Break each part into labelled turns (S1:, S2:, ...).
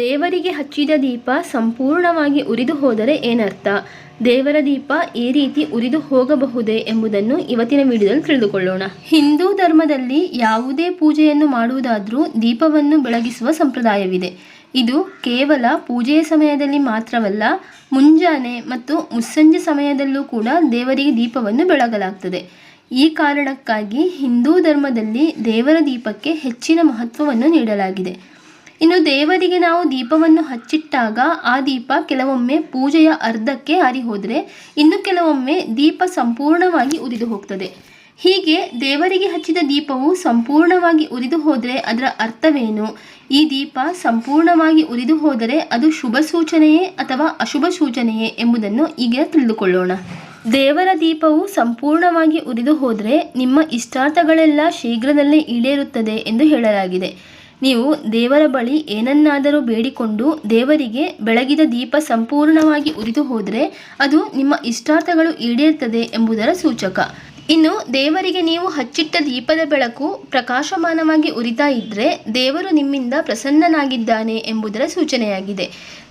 S1: ದೇವರಿಗೆ ಹಚ್ಚಿದ ದೀಪ ಸಂಪೂರ್ಣವಾಗಿ ಉರಿದು ಹೋದರೆ ಏನರ್ಥ? ದೇವರ ದೀಪ ಈ ರೀತಿ ಉರಿದು ಹೋಗಬಹುದೇ ಎಂಬುದನ್ನು ಇವತ್ತಿನ ವಿಡಿಯೋದಲ್ಲಿ ತಿಳಿದುಕೊಳ್ಳೋಣ. ಹಿಂದೂ ಧರ್ಮದಲ್ಲಿ ಯಾವುದೇ ಪೂಜೆಯನ್ನು ಮಾಡುವುದಾದರೂ ದೀಪವನ್ನು ಬೆಳಗಿಸುವ ಸಂಪ್ರದಾಯವಿದೆ. ಇದು ಕೇವಲ ಪೂಜೆಯ ಸಮಯದಲ್ಲಿ ಮಾತ್ರವಲ್ಲ, ಮುಂಜಾನೆ ಮತ್ತು ಮುಸ್ಸಂಜೆ ಸಮಯದಲ್ಲೂ ಕೂಡ ದೇವರಿಗೆ ದೀಪವನ್ನು ಬೆಳಗಲಾಗ್ತದೆ. ಈ ಕಾರಣಕ್ಕಾಗಿ ಹಿಂದೂ ಧರ್ಮದಲ್ಲಿ ದೇವರ ದೀಪಕ್ಕೆ ಹೆಚ್ಚಿನ ಮಹತ್ವವನ್ನು ನೀಡಲಾಗಿದೆ. ಇನ್ನು ದೇವರಿಗೆ ನಾವು ದೀಪವನ್ನು ಹಚ್ಚಿಟ್ಟಾಗ ಆ ದೀಪ ಕೆಲವೊಮ್ಮೆ ಪೂಜೆಯ ಅರ್ಧಕ್ಕೆ ಹಾರಿ ಹೋದರೆ ಇನ್ನು ಕೆಲವೊಮ್ಮೆ ದೀಪ ಸಂಪೂರ್ಣವಾಗಿ ಉರಿದು ಹೋಗ್ತದೆ. ಹೀಗೆ ದೇವರಿಗೆ ಹಚ್ಚಿದ ದೀಪವು ಸಂಪೂರ್ಣವಾಗಿ ಉರಿದು ಹೋದರೆ ಅದರ ಅರ್ಥವೇನು? ಈ ದೀಪ ಸಂಪೂರ್ಣವಾಗಿ ಉರಿದು ಹೋದರೆ ಅದು ಶುಭ ಸೂಚನೆಯೇ ಅಥವಾ ಅಶುಭ ಸೂಚನೆಯೇ ಎಂಬುದನ್ನು ಈಗ ತಿಳಿದುಕೊಳ್ಳೋಣ. ದೇವರ ದೀಪವು ಸಂಪೂರ್ಣವಾಗಿ ಉರಿದು ಹೋದರೆ ನಿಮ್ಮ ಇಷ್ಟಾರ್ಥಗಳೆಲ್ಲ ಶೀಘ್ರದಲ್ಲೇ ಈಡೇರುತ್ತದೆ ಎಂದು ಹೇಳಲಾಗಿದೆ. ನೀವು ದೇವರ ಬಳಿ ಏನನ್ನಾದರೂ ಬೇಡಿಕೊಂಡು ದೇವರಿಗೆ ಬೆಳಗಿದ ದೀಪ ಸಂಪೂರ್ಣವಾಗಿ ಉರಿದು ಹೋದರೆ ಅದು ನಿಮ್ಮ ಇಷ್ಟಾರ್ಥಗಳು ಈಡೇರ್ತದೆ ಎಂಬುದರ ಸೂಚಕ. ಇನ್ನು ದೇವರಿಗೆ ನೀವು ಹಚ್ಚಿಟ್ಟ ದೀಪದ ಬೆಳಕು ಪ್ರಕಾಶಮಾನವಾಗಿ ಉರಿತಾ ಇದ್ದರೆ ದೇವರು ನಿಮ್ಮಿಂದ ಪ್ರಸನ್ನನಾಗಿದ್ದಾನೆ ಎಂಬುದರ ಸೂಚನೆಯಾಗಿದೆ.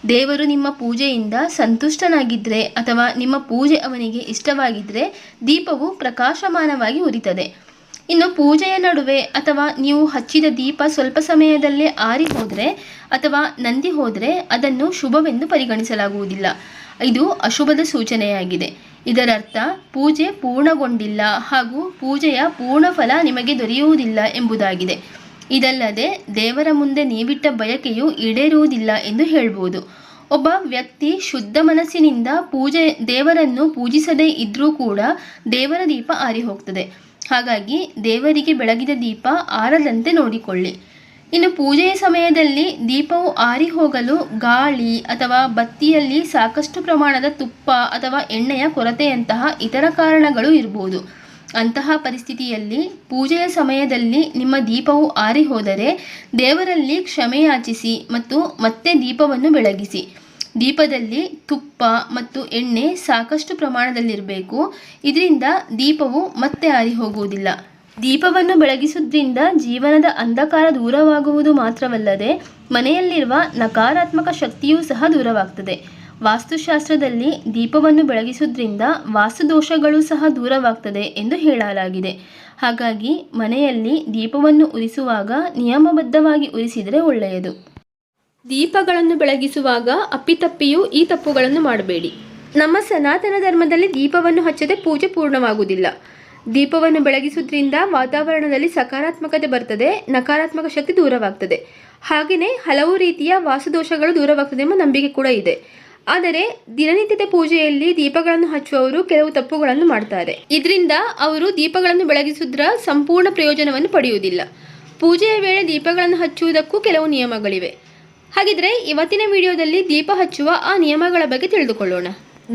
S1: ದೇವರು ನಿಮ್ಮ ಪೂಜೆಯಿಂದ ಸಂತುಷ್ಟನಾಗಿದ್ದರೆ ಅಥವಾ ನಿಮ್ಮ ಪೂಜೆ ಅವನಿಗೆ ಇಷ್ಟವಾಗಿದ್ದರೆ ದೀಪವು ಪ್ರಕಾಶಮಾನವಾಗಿ ಉರಿತದೆ. ಇನ್ನು ಪೂಜೆಯ ನಡುವೆ ಅಥವಾ ನೀವು ಹಚ್ಚಿದ ದೀಪ ಸ್ವಲ್ಪ ಸಮಯದಲ್ಲೇ ಆರಿ ಹೋದರೆ ಅಥವಾ ನಂದಿ ಹೋದರೆ ಅದನ್ನು ಶುಭವೆಂದು ಪರಿಗಣಿಸಲಾಗುವುದಿಲ್ಲ. ಇದು ಅಶುಭದ ಸೂಚನೆಯಾಗಿದೆ. ಇದರರ್ಥ, ಪೂಜೆ ಪೂರ್ಣಗೊಂಡಿಲ್ಲ ಹಾಗೂ ಪೂಜೆಯ ಪೂರ್ಣ ಫಲ ನಿಮಗೆ ದೊರೆಯುವುದಿಲ್ಲ ಎಂಬುದಾಗಿದೆ. ಇದಲ್ಲದೆ, ದೇವರ ಮುಂದೆ ನೀವಿಟ್ಟ ಬಯಕೆಯು ಈಡೇರುವುದಿಲ್ಲ ಎಂದು ಹೇಳ್ಬೋದು. ಒಬ್ಬ ವ್ಯಕ್ತಿ ಶುದ್ಧ ಮನಸ್ಸಿನಿಂದ ಪೂಜೆ ದೇವರನ್ನು ಪೂಜಿಸದೇ ಇದ್ದರೂ ಕೂಡ ದೇವರ ದೀಪ ಆರಿ ಹೋಗ್ತದೆ. ಹಾಗಾಗಿ ದೇವರಿಗೆ ಬೆಳಗಿದ ದೀಪ ಆರದಂತೆ ನೋಡಿಕೊಳ್ಳಿ. ಇನ್ನು ಪೂಜೆಯ ಸಮಯದಲ್ಲಿ ದೀಪವು ಆರಿ ಹೋಗಲು ಗಾಳಿ ಅಥವಾ ಬತ್ತಿಯಲ್ಲಿ ಸಾಕಷ್ಟು ಪ್ರಮಾಣದ ತುಪ್ಪ ಅಥವಾ ಎಣ್ಣೆಯ ಕೊರತೆಯಂತಹ ಇತರ ಕಾರಣಗಳು ಇರಬಹುದು. ಅಂತಹ ಪರಿಸ್ಥಿತಿಯಲ್ಲಿ ಪೂಜೆಯ ಸಮಯದಲ್ಲಿ ನಿಮ್ಮ ದೀಪವು ಆರಿ ಹೋದರೆ ದೇವರಲ್ಲಿ ಕ್ಷಮೆಯಾಚಿಸಿ ಮತ್ತು ಮತ್ತೆ ದೀಪವನ್ನು ಬೆಳಗಿಸಿ. ದೀಪದಲ್ಲಿ ತುಪ್ಪ ಮತ್ತು ಎಣ್ಣೆ ಸಾಕಷ್ಟು ಪ್ರಮಾಣದಲ್ಲಿರಬೇಕು. ಇದರಿಂದ ದೀಪವು ಮತ್ತೆ ಆರಿ ಹೋಗುವುದಿಲ್ಲ. ದೀಪವನ್ನು ಬೆಳಗಿಸುವುದರಿಂದ ಜೀವನದ ಅಂಧಕಾರ ದೂರವಾಗುವುದು ಮಾತ್ರವಲ್ಲದೆ ಮನೆಯಲ್ಲಿರುವ ನಕಾರಾತ್ಮಕ ಶಕ್ತಿಯೂ ಸಹ ದೂರವಾಗ್ತದೆ. ವಾಸ್ತುಶಾಸ್ತ್ರದಲ್ಲಿ ದೀಪವನ್ನು ಬೆಳಗಿಸುವುದರಿಂದ ವಾಸ್ತುದೋಷಗಳು ಸಹ ದೂರವಾಗ್ತದೆ ಎಂದು ಹೇಳಲಾಗಿದೆ. ಹಾಗಾಗಿ ಮನೆಯಲ್ಲಿ ದೀಪವನ್ನು ಉರಿಸುವಾಗ ನಿಯಮಬದ್ಧವಾಗಿ ಉರಿಸಿದರೆ ಒಳ್ಳೆಯದು. ದೀಪಗಳನ್ನು ಬೆಳಗಿಸುವಾಗ ಅಪ್ಪಿತಪ್ಪಿಯೂ ಈ ತಪ್ಪುಗಳನ್ನು ಮಾಡಬೇಡಿ. ನಮ್ಮ ಸನಾತನ ಧರ್ಮದಲ್ಲಿ ದೀಪವನ್ನು ಹಚ್ಚದೆ ಪೂಜೆ ಪೂರ್ಣವಾಗುವುದಿಲ್ಲ. ದೀಪವನ್ನು ಬೆಳಗಿಸುವುದರಿಂದ ವಾತಾವರಣದಲ್ಲಿ ಸಕಾರಾತ್ಮಕತೆ ಬರ್ತದೆ, ನಕಾರಾತ್ಮಕ ಶಕ್ತಿ ದೂರವಾಗ್ತದೆ. ಹಾಗೆಯೇ ಹಲವು ರೀತಿಯ ವಾಸುದೋಷಗಳು ದೂರವಾಗ್ತದೆ ಎಂಬ ನಂಬಿಕೆ ಕೂಡ ಇದೆ. ಆದರೆ ದಿನನಿತ್ಯದ ಪೂಜೆಯಲ್ಲಿ ದೀಪಗಳನ್ನು ಹಚ್ಚುವವರು ಕೆಲವು ತಪ್ಪುಗಳನ್ನು ಮಾಡ್ತಾರೆ. ಇದರಿಂದ ಅವರು ದೀಪಗಳನ್ನು ಬೆಳಗಿಸುವುದರ ಸಂಪೂರ್ಣ ಪ್ರಯೋಜನವನ್ನು ಪಡೆಯುವುದಿಲ್ಲ. ಪೂಜೆಯ ವೇಳೆ ದೀಪಗಳನ್ನು ಹಚ್ಚುವುದಕ್ಕೂ ಕೆಲವು ನಿಯಮಗಳಿವೆ. ಹಾಗಿದ್ರೆ ಇವತ್ತಿನ ವಿಡಿಯೋದಲ್ಲಿ ದೀಪ ಹಚ್ಚುವ ಆ ನಿಯಮಗಳ ಬಗ್ಗೆ ತಿಳಿದುಕೊಳ್ಳೋಣ.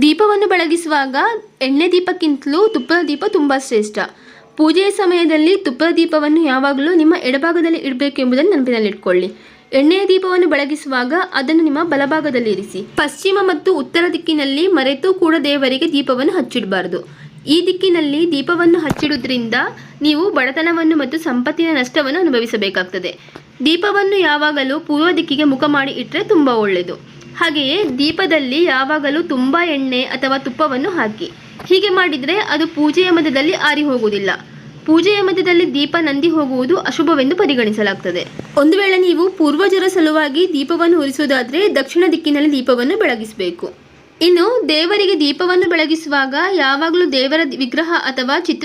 S1: ದೀಪವನ್ನು ಬೆಳಗಿಸುವಾಗ ಎಣ್ಣೆ ದೀಪಕ್ಕಿಂತಲೂ ತುಪ್ಪದ ದೀಪ ತುಂಬ ಶ್ರೇಷ್ಠ. ಪೂಜೆಯ ಸಮಯದಲ್ಲಿ ತುಪ್ಪದ ದೀಪವನ್ನು ಯಾವಾಗಲೂ ನಿಮ್ಮ ಎಡಭಾಗದಲ್ಲಿ ಇಡಬೇಕು ಎಂಬುದನ್ನು ನೆನಪಿನಲ್ಲಿಟ್ಕೊಳ್ಳಿ. ಎಣ್ಣೆಯ ದೀಪವನ್ನು ಬೆಳಗಿಸುವಾಗ ಅದನ್ನು ನಿಮ್ಮ ಬಲಭಾಗದಲ್ಲಿ ಇರಿಸಿ. ಪಶ್ಚಿಮ ಮತ್ತು ಉತ್ತರ ದಿಕ್ಕಿನಲ್ಲಿ ಮರೆತು ಕೂಡ ದೇವರಿಗೆ ದೀಪವನ್ನು ಹಚ್ಚಿಡಬಾರದು. ಈ ದಿಕ್ಕಿನಲ್ಲಿ ದೀಪವನ್ನು ಹಚ್ಚಿಡುವುದರಿಂದ ನೀವು ಬಡತನವನ್ನು ಮತ್ತು ಸಂಪತ್ತಿನ ನಷ್ಟವನ್ನು ಅನುಭವಿಸಬೇಕಾಗ್ತದೆ. ದೀಪವನ್ನು ಯಾವಾಗಲೂ ಪೂರ್ವ ದಿಕ್ಕಿಗೆ ಮುಖ ಮಾಡಿ ಇಟ್ಟರೆ ತುಂಬ ಒಳ್ಳೆಯದು. ಹಾಗೆಯೇ ದೀಪದಲ್ಲಿ ಯಾವಾಗಲೂ ತುಂಬ ಎಣ್ಣೆ ಅಥವಾ ತುಪ್ಪವನ್ನು ಹಾಕಿ. ಹೀಗೆ ಮಾಡಿದರೆ ಅದು ಪೂಜೆಯ ಮಧ್ಯದಲ್ಲಿ ಆರಿ ಹೋಗುವುದಿಲ್ಲ. ಪೂಜೆಯ ಮಧ್ಯದಲ್ಲಿ ದೀಪ ನಂದಿ ಹೋಗುವುದು ಅಶುಭವೆಂದು ಪರಿಗಣಿಸಲಾಗ್ತದೆ. ಒಂದು ವೇಳೆ ನೀವು ಪೂರ್ವಜರ ಸಲುವಾಗಿ ದೀಪವನ್ನು ಉರಿಸುವುದಾದರೆ ದಕ್ಷಿಣ ದಿಕ್ಕಿನಲ್ಲಿ ದೀಪವನ್ನು ಬೆಳಗಿಸಬೇಕು. ಇನ್ನು ದೇವರಿಗೆ ದೀಪವನ್ನು ಬೆಳಗಿಸುವಾಗ ಯಾವಾಗಲೂ ದೇವರ ವಿಗ್ರಹ ಅಥವಾ ಚಿತ್ರ